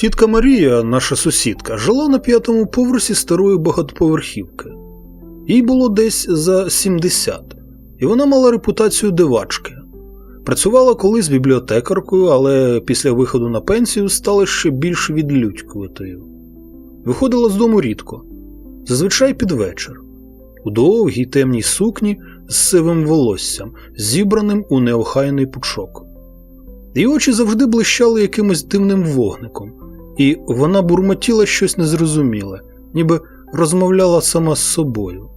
Тітка Марія, наша сусідка, жила на п'ятому поверсі старої багатоповерхівки. Їй було десь за 70, і вона мала репутацію дивачки. Працювала колись бібліотекаркою, але після виходу на пенсію стала ще більш відлюдькуватою. Виходила з дому рідко, зазвичай під вечір, у довгій темній сукні з сивим волоссям, зібраним у неохайний пучок. Її очі завжди блищали якимось дивним вогником, і вона бурмотіла щось незрозуміле, ніби розмовляла сама з собою.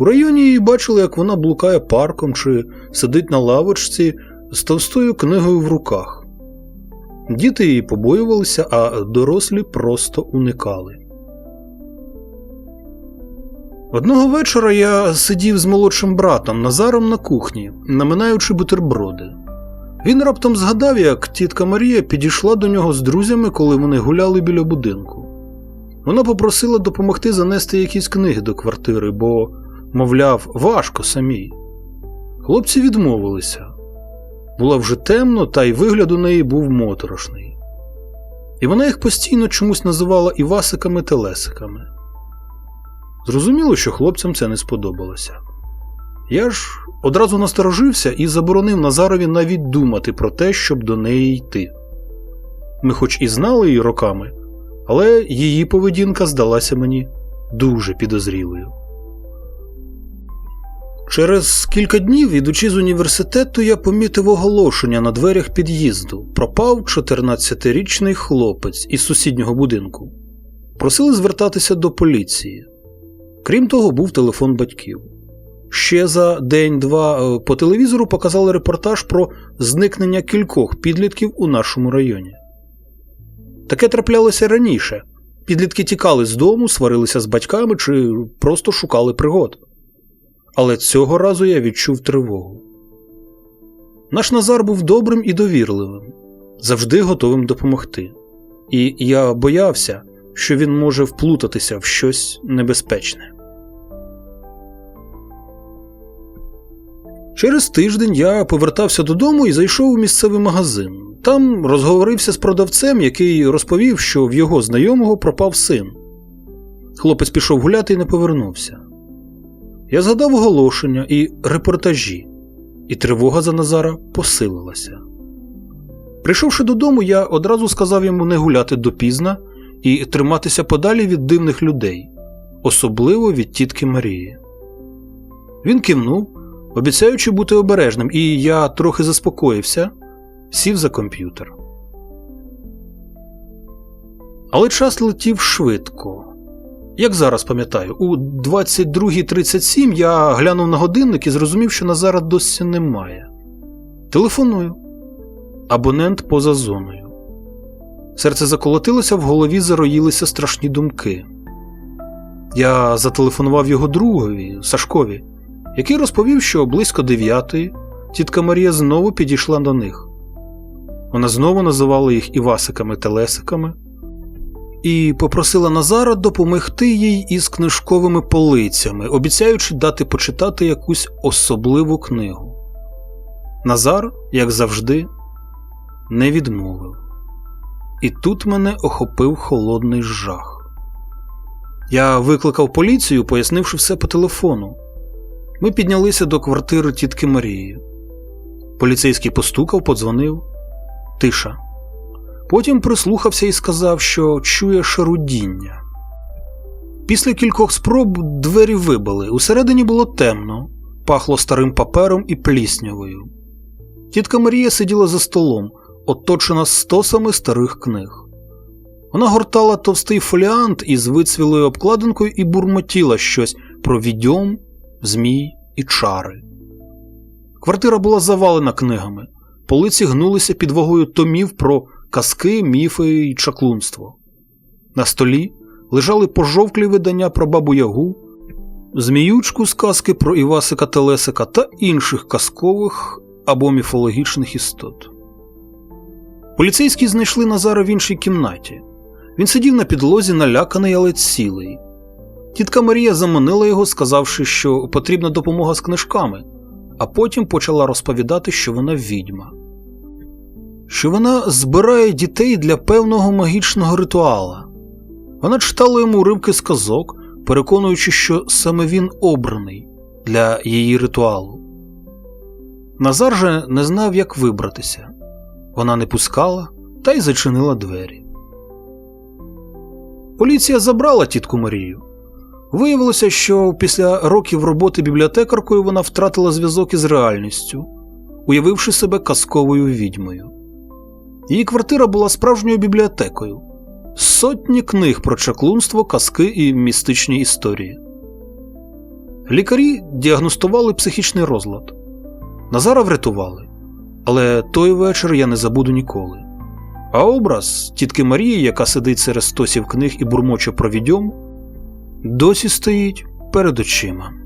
У районі її бачили, як вона блукає парком чи сидить на лавочці з товстою книгою в руках. Діти її побоювалися, а дорослі просто уникали. Одного вечора я сидів з молодшим братом Назаром на кухні, наминаючи бутерброди. Він раптом згадав, як тітка Марія підійшла до нього з друзями, коли вони гуляли біля будинку. Вона попросила допомогти занести якісь книги до квартири, бо, мовляв, важко самій. Хлопці відмовилися. Було вже темно, та й вигляд у неї був моторошний. І вона їх постійно чомусь називала Івасиками Телесиками. Зрозуміло, що хлопцям це не сподобалося. Я ж одразу насторожився і заборонив Назарові навіть думати про те, щоб до неї йти. Ми хоч і знали її роками, але її поведінка здалася мені дуже підозрілою. Через кілька днів, ідучи з університету, я помітив оголошення на дверях під'їзду. Пропав 14-річний хлопець із сусіднього будинку. Просили звертатися до поліції. Крім того, був телефон батьків. Ще за день-два по телевізору показали репортаж про зникнення кількох підлітків у нашому районі. Таке траплялося раніше. Підлітки тікали з дому, сварилися з батьками чи просто шукали пригод. Але цього разу я відчув тривогу. Наш Назар був добрим і довірливим, завжди готовим допомогти. І я боявся, що він може вплутатися в щось небезпечне. Через тиждень я повертався додому і зайшов у місцевий магазин. Там розговорився з продавцем, який розповів, що в його знайомого пропав син. Хлопець пішов гуляти і не повернувся. Я згадав оголошення і репортажі, і тривога за Назара посилилася. Прийшовши додому, я одразу сказав йому не гуляти допізна і триматися подалі від дивних людей, особливо від тітки Марії. Він кивнув обіцяючи бути обережним, і я трохи заспокоївся, сів за комп'ютер. Але час летів швидко. Як зараз пам'ятаю, у 22.37 я глянув на годинник і зрозумів, що Назара досі немає. Телефоную. Абонент поза зоною. Серце заколотилося, в голові зароїлися страшні думки. Я зателефонував його другові, Сашкові який розповів, що близько дев'ятої тітка Марія знову підійшла до них. Вона знову називала їх Івасиками та Лесиками і попросила Назара допомогти їй із книжковими полицями, обіцяючи дати почитати якусь особливу книгу. Назар, як завжди, не відмовив. І тут мене охопив холодний жах. Я викликав поліцію, пояснивши все по телефону. Ми піднялися до квартири тітки Марії. Поліцейський постукав, подзвонив. Тиша. Потім прислухався і сказав, що чує шарудіння. Після кількох спроб двері вибили. Усередині було темно, пахло старим папером і пліснявою. Тітка Марія сиділа за столом, оточена стосами старих книг. Вона гортала товстий фоліант із вицвілою обкладинкою і бурмотіла щось про відьом змій і чари. Квартира була завалена книгами, полиці гнулися під вагою томів про казки, міфи і чаклунство. На столі лежали пожовклі видання про бабу Ягу, зміючку з казки про Івасика Телесика та інших казкових або міфологічних істот. Поліцейські знайшли Назара в іншій кімнаті. Він сидів на підлозі, наляканий, але цілий. Тітка Марія заманила його, сказавши, що потрібна допомога з книжками, а потім почала розповідати, що вона відьма, що вона збирає дітей для певного магічного ритуала. Вона читала йому уривки з казок, переконуючи, що саме він обраний для її ритуалу. Назар же не знав, як вибратися. Вона не пускала та й зачинила двері. Поліція забрала тітку Марію. Виявилося, що після років роботи бібліотекаркою вона втратила зв'язок із реальністю, уявивши себе казковою відьмою. Її квартира була справжньою бібліотекою, сотні книг про чаклунство, казки і містичні історії. Лікарі діагностували психічний розлад. Назара врятували, але той вечір я не забуду ніколи. А образ тітки Марії, яка сидить серед стосів книг і бурмоче про відьом, досі стоїть перед очима.